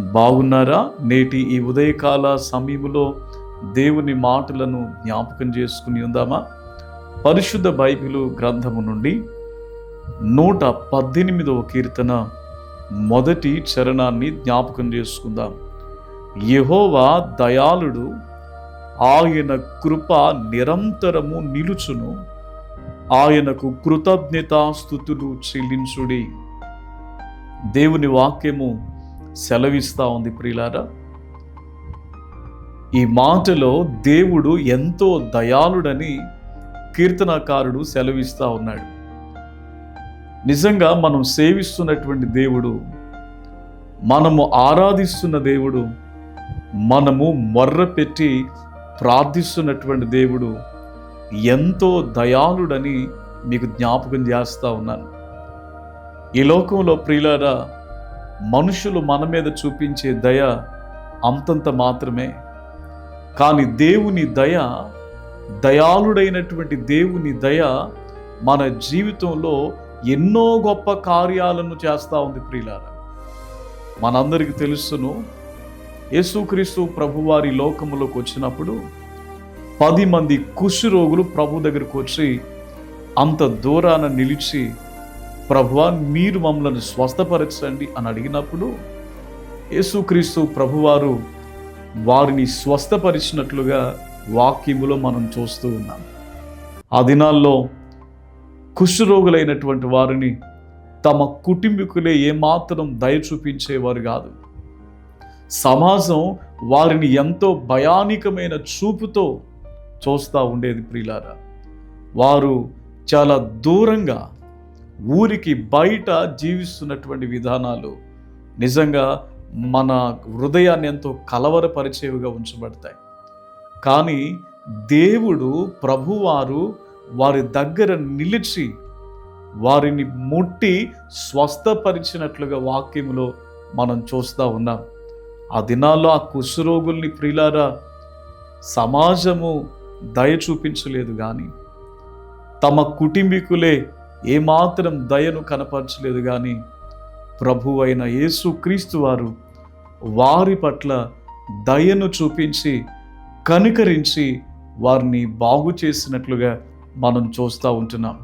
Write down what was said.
బాగున్నారా? నేటి ఈ ఉదయకాల సమయంలో దేవుని మాటలను జ్ఞాపకం చేసుకుని ఉందామా? పరిశుద్ధ బైబిలు గ్రంథము నుండి నూట పద్దెనిమిదవ కీర్తన మొదటి చరణాన్ని జ్ఞాపకం చేసుకుందాం. యెహోవా దయాళుడు ఆయన కృప నిరంతరము నిలుచును. ఆయనకు కృతజ్ఞతాస్థుతులు చెల్లించుడి. దేవుని వాక్యము సెలవిస్తూ ఉంది ప్రియులారా. ఈ మాటలో దేవుడు ఎంతో దయాళుడని కీర్తనకారుడు సెలవిస్తూ ఉన్నాడు. నిజంగా మనం సేవిస్తున్నటువంటి దేవుడు మనము ఆరాధిస్తున్న దేవుడు మనము మొర్ర పెట్టి ప్రార్థిస్తున్నటువంటి దేవుడు ఎంతో దయాళుడని మీకు జ్ఞాపకం చేస్తూ ఉన్నాను. ఈ లోకంలో ప్రియులారా మనుషులు మన మీద చూపించే దయ అంతంత మాత్రమే. కానీ దేవుని దయ దయాళుడైనటువంటి దేవుని దయ మన జీవితంలో ఎన్నో గొప్ప కార్యాలను చేస్తూ ఉంది ప్రియులారా. మనందరికీ తెలుసును యేసుక్రీస్తు ప్రభువారి లోకములోకి వచ్చినప్పుడు పది మంది కుష్ఠరోగులు ప్రభు దగ్గరకు వచ్చి అంత దూరాన నిలిచి ప్రభువా మీరు మమ్మల్ని స్వస్థపరచండి అని అడిగినప్పుడు యేసుక్రీస్తు ప్రభువారు వారిని స్వస్థపరిచినట్లుగా వాక్యములో మనం చూస్తూ ఉన్నాం. ఆ దినాల్లో కుష్ఠరోగులైనటువంటి వారిని తమ కుటుంబీకులే ఏమాత్రం దయ చూపించేవారు కాదు. సమాజం వారిని ఎంతో భయానికమైన చూపుతో చూస్తూ ఉండేది ప్రియులారా వారు చాలా దూరంగా ఊరికి బయట జీవిస్తున్నటువంటి విధానాలు నిజంగా మన హృదయాన్ని ఎంతో కలవరపరిచేవిగా ఉంచబడతాయి. కానీ దేవుడు ప్రభువారు వారి దగ్గర నిలిచి వారిని ముట్టి స్వస్థపరిచినట్లుగా వాక్యంలో మనం చూస్తూ ఉన్నాం. ఆ దినాల్లో ఆ కుష్ఠరోగుల్ని ప్రిలారా సమాజము దయ చూపించలేదు కానీ తమ కుటుంబీకులే ఏమాత్రం దయను కనపరచలేదు కానీ ప్రభు అయిన యేసు క్రీస్తు వారు వారి పట్ల దయను చూపించి కనికరించి వారిని బాగు చేసినట్లుగా మనం చూస్తూ ఉంటున్నాం.